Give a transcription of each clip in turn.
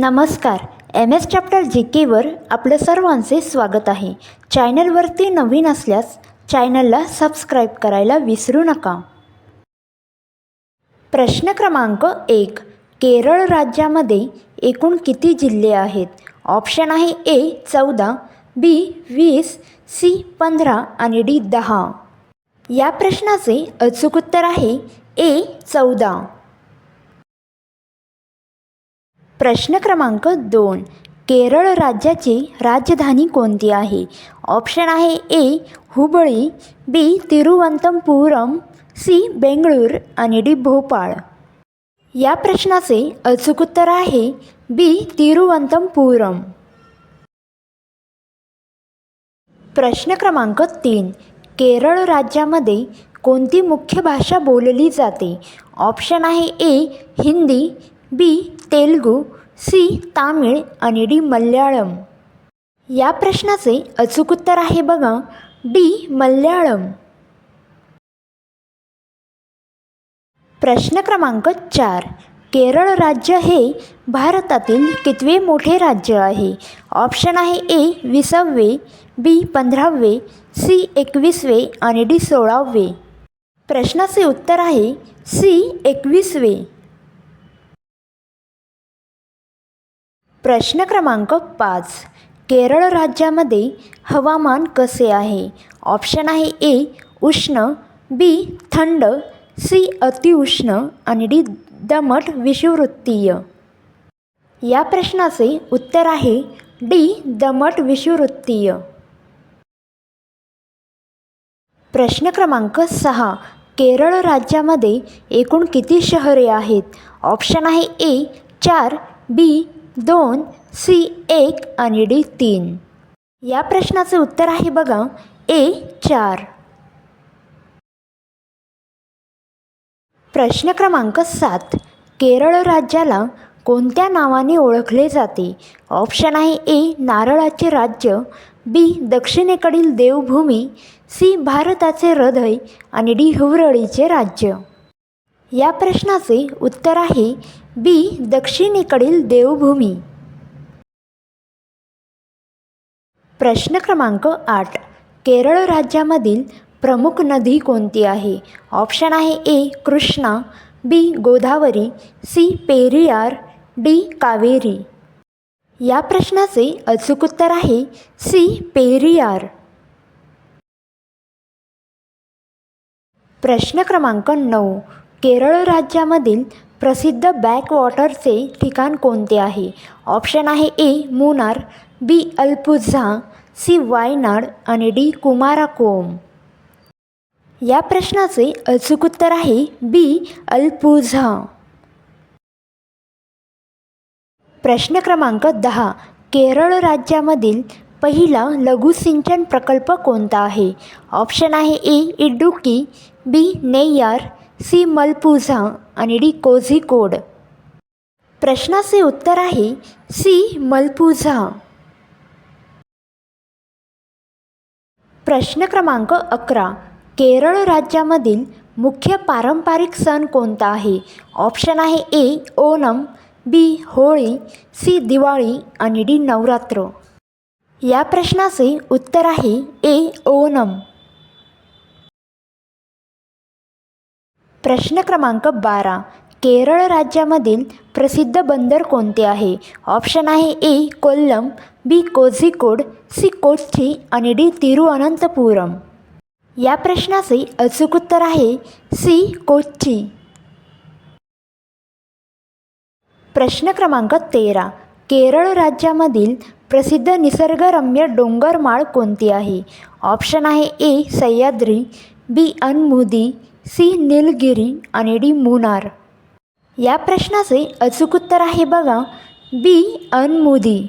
नमस्कार. M S chapter G केवर आपलं सर्वांचे स्वागत आहे. चॅनलवरती नवीन असल्यास चॅनलला सबस्क्राईब करायला विसरू नका. प्रश्न क्रमांक एक. केरळ राज्यामध्ये एकूण किती जिल्हे आहेत? ऑप्शन आहे ए चौदा बी वीस सी पंधरा आणि डी दहा. या प्रश्नाचे अचूक उत्तर आहे ए चौदा. प्रश्न क्रमांक दोन. केरळ राज्याची राजधानी कोणती आहे? ऑप्शन आहे A Hubballi B Thiruvananthapuram C Bengaluru आणि डी भोपाळ. या प्रश्नाचे अचूक उत्तर आहे बी तिरुवनंतपुरम. प्रश्न क्रमांक तीन. केरळ राज्यामध्ये कोणती मुख्य भाषा बोलली जाते? ऑप्शन आहे A Hindi B Telugu C Tamil आणि डी मल्याळम. या प्रश्नाचे अचूक उत्तर आहे बघा. डी मल्याळम. प्रश्न क्रमांक चार. केरळ राज्य हे भारतातील कितवे मोठे राज्य आहे? ऑप्शन आहे ए विसावे बी पंधरावे सी एकवीसवे आणि डी सोळावे. प्रश्नाचे उत्तर आहे सी एकवीसवे. प्रश्न क्रमांक पाच. केरळ राज्यामध्ये हवामान कसे आहे? ऑप्शन आहे ए उष्ण बी थंड सी अतिउष्ण आणि डी दमट विषुववृत्तीय. या प्रश्नाचे उत्तर आहे डी दमट विषुववृत्तीय. प्रश्न क्रमांक सहा. केरळ राज्यामध्ये एकूण किती शहरे आहेत? ऑप्शन आहे ए चार बी दोन सी एक आणि डी तीन. या प्रश्नाचे उत्तर आहे बघा ए चार. प्रश्न क्रमांक सात. केरळ राज्याला कोणत्या नावाने ओळखले जाते? ऑप्शन आहे ए नारळाचे राज्य बी दक्षिणेकडील देवभूमी सी भारताचे हृदय आणि डी हुवरळीचे राज्य. या प्रश्नाचे उत्तर आहे बी दक्षिणेकडील देवभूमी. प्रश्न क्रमांक आठ. केरळ राज्यामधील प्रमुख नदी कोणती आहे? ऑप्शन आहे A Krishna B Godavari C Periyar D Kaveri. या प्रश्नाचे अचूक उत्तर आहे सी पेरियार. प्रश्न क्रमांक नऊ. केरळ राज्यामधील प्रसिद्ध बॅकवॉटरचे ठिकाण कोणते आहे? ऑप्शन आहे A Munnar B Alappuzha C Wayanad आणि डी कुमाराकोम. या प्रश्नाचे अचूक उत्तर आहे बी अल्पुझा. प्रश्न क्रमांक दहा. केरळ राज्यामधील पहिला लघुसिंचन प्रकल्प कोणता आहे? ऑप्शन आहे ए इडुकी बी नेय्यार सी मलपुझा आणि डी कोझिकोड. प्रश्नाचे उत्तर आहे सी मलपुझा. प्रश्न क्रमांक अकरा. केरळ राज्यामधील मुख्य पारंपरिक सण कोणता आहे? ऑप्शन आहे A Onam B Holi C Diwali आणि डी नवरात्र. या प्रश्नाचे उत्तर आहे ए ओणम. प्रश्न क्रमांक बारा. केरळ राज्यामधील प्रसिद्ध बंदर कोणते आहे? ऑप्शन आहे A Kollam B Kozhikode C Kochi आणि डी तिरुअनंतपुरम. या प्रश्नाचे अचूक उत्तर आहे सी कोच्ची. प्रश्न क्रमांक तेरा. केरळ राज्यामधील प्रसिद्ध निसर्गरम्य डोंगरमाळ कोणती आहे? ऑप्शन आहे A Sahyadri B Anamudi C. Nilgiri आणि डी. मुनार. या प्रश्नाचे अचूक उत्तर आहे बघा. बी. अनमुदी.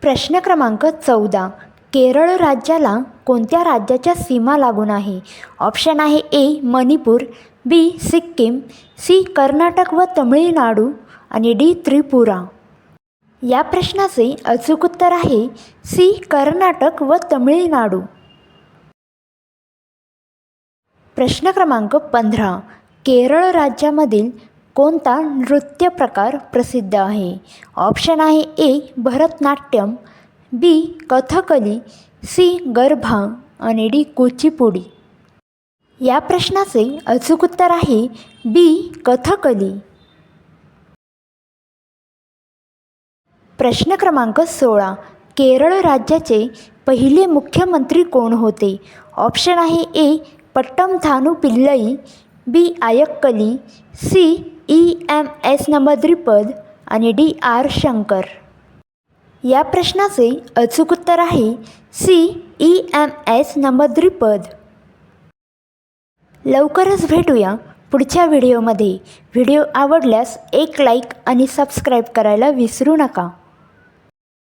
प्रश्न क्रमांक चौदा. केरळ राज्याला कोणत्या राज्याच्या सीमा लागून आहे? ऑप्शन आहे A. Manipur B. Sikkim C. Karnataka व तमिळनाडू आणि डी. त्रिपुरा. या प्रश्नाचे अचूक उत्तर आहे सी. कर्नाटक व तमिळनाडू. प्रश्न क्रमांक पंधरा. केरळ राज्यामधील कोणता नृत्य प्रकार प्रसिद्ध आहे? ऑप्शन आहे A Bharatanatyam B Kathakali C Garba आणि डी कुचिपुडी. या प्रश्नाचे अचूक उत्तर आहे बी कथकली. प्रश्न क्रमांक सोळा. केरळ राज्याचे पहिले मुख्यमंत्री कोण होते? ऑप्शन आहे A Pattom Thanu Pillai B Ayyankali C E M S Namboodiripad आणि डी आर शंकर. या प्रश्नाचे अचूक उत्तर आहे C E M S Namboodiripad लवकरच भेटूया पुढच्या व्हिडिओमध्ये. व्हिडिओ आवडल्यास एक लाईक आणि सबस्क्राईब करायला विसरू नका.